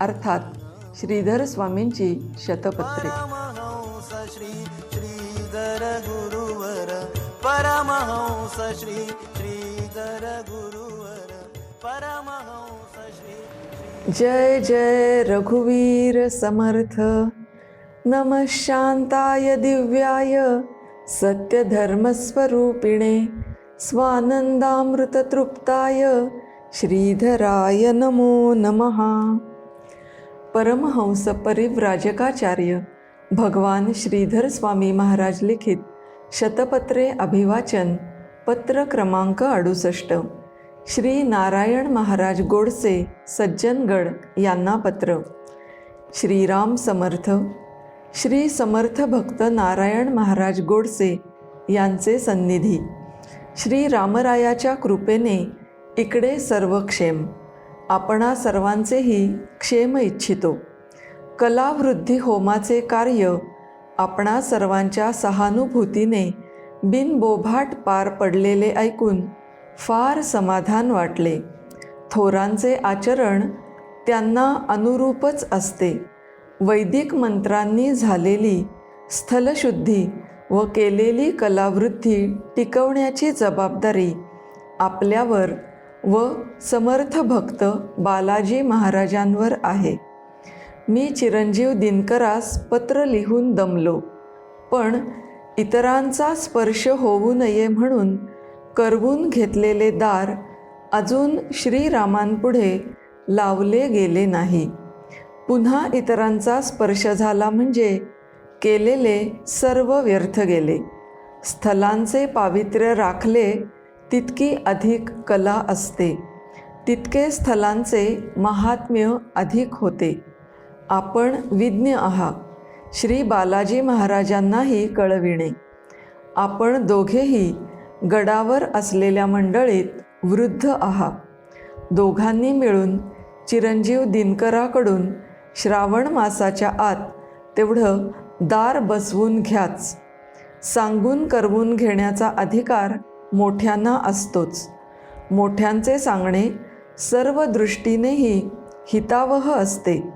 अर्थात श्रीधर स्वामींची शतपत्रे. श्रीधर गुरुवर परमहंस श्री श्रीधर गुरुवर परमहंस श्री जय जय रघुवीर समर्थ. नमः शांताय दिव्याय सत्यधर्मस्वरूपिणे स्वानंदामृततृप्ताय श्रीधराय नमो नमः. परमहंस परिव्राजकाचार्य भगवान श्रीधर स्वामी महाराज लिखित शतपत्रे अभिवाचन पत्र क्रमांक अडुसष्ट. श्री नारायण महाराज गोडसे सज्जनगड यांना पत्र. श्रीराम समर्थ. श्री समर्थ भक्त नारायण महाराज गोडसे यांचे सन्निधी. श्री रामरायाच्या कृपेने इकडे सर्व क्षेम आपणा सर्वांचेही क्षेम इच्छितो. कलावृद्धी होमाचे कार्य आपणा सर्वांच्या सहानुभूतीने बिनबोभाट पार पडलेले ऐकून फार समाधान वाटले. थोरांचे आचरण त्यांना अनुरूपच असते. वैदिक मंत्रांनी झालेली स्थलशुद्धी व केलेली कलावृद्धी टिकवण्याची जबाबदारी आपल्यावर व समर्थ भक्त बालाजी महाराजांवर आहे. मी चिरंजीव दिनकरास पत्र लिहून दमलो पण इतरांचा स्पर्श होऊ नये म्हणून करवून घेतलेले दार अजून श्रीरामांपुढे लावले गेले नाही. पुन्हा इतरांचा स्पर्श झाला म्हणजे केलेले सर्व व्यर्थ गेले. स्थलांचे पावित्र्य राखले तितकी अधिक कला असते. तितके स्थलांचे महात्म्य अधिक होते. आपण विज्ञ आहात. श्री बालाजी महाराजांनाही कळविणे. आपण दोघेही गडावर असलेल्या मंडळीत वृद्ध आहात. दोघांनी मिळून चिरंजीव दिनकराकडून श्रावण मासाच्या आत तेवढं दार बसवून घ्याच. सांगून करवून घेण्याचा अधिकार मोठ्यांना असतोच. मोठ्यांचे सांगणे सर्व दृष्टीनेही हितावह असते.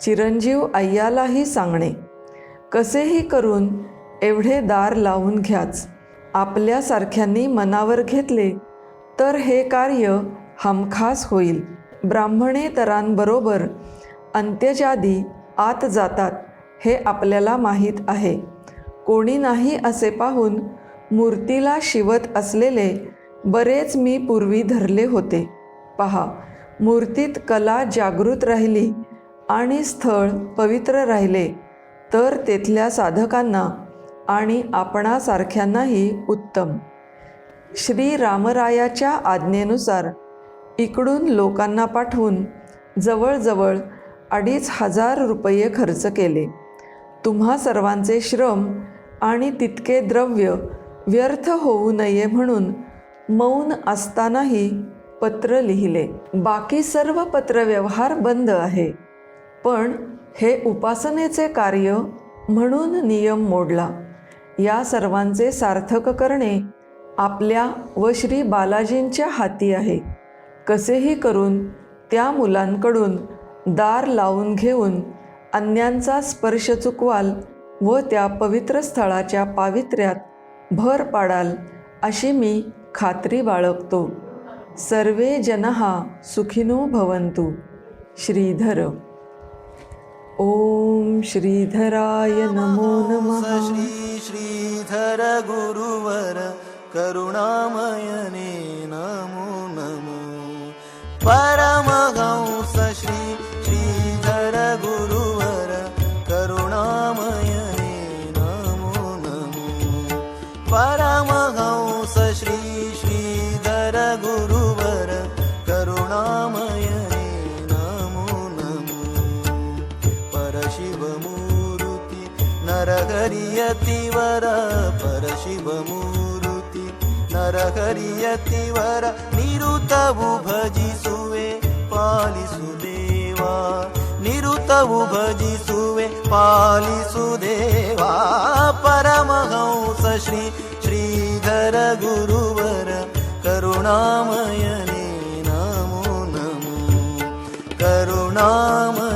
चिरंजीव अय्यालाही सांगणे कसेही करून एवढे दार लावून घ्याच. आपल्यासारख्यांनी मनावर घेतले तर हे कार्य हमखास होईल. ब्राह्मणेतरांबरोबर अंत्यजादी आत जातात हे आपल्याला माहीत आहे. कोणी नाही असे पाहून मूर्तीला शिवत असलेले बरेच मी पूर्वी धरले होते. पहा मूर्तीत कला जागृत राहिली आणि स्थळ पवित्र राहिले तर तेथल्या साधकांना आणि आपणासारख्यांनाही उत्तम. श्री रामरायाच्या आज्ञेनुसार इकडून लोकांना पाठवून जवळजवळ अडीच हजार रुपये खर्च केले. तुम्हा सर्वांचे श्रम आणि तितके द्रव्य व्यर्थ होऊ नये म्हणून मौन असतानाही पत्र लिहिले. बाकी सर्व पत्रव्यवहार बंद आहे. पण हे उपासनेचे कार्य म्हणून नियम मोडला. या सर्वांचे सार्थक करणे आपल्या व श्री बालाजींच्या हाती आहे. कसेही करून त्या मुलांकडून दार लावून घेऊन अन्यांचा स्पर्श चुकवाल व त्या पवित्र स्थळाच्या पावित्र्यात भर पाडाल अशी मी खात्री बाळगतो. सर्वे जनहा सुखिनो भवंतु श्रीधर. ओम श्रीधराय नमो नमः. श्री श्रीधर गुरुवर करुणामयने नर हरियति वर परशिव मूलति नर हरियति वर निरुतबुभजिसुवे पालिसुदेवा। निरुतबुभजिसुवे पालिसुदेवा परमहंस श्री श्रीधर गुरुवर करुणामय ने नमो। नमः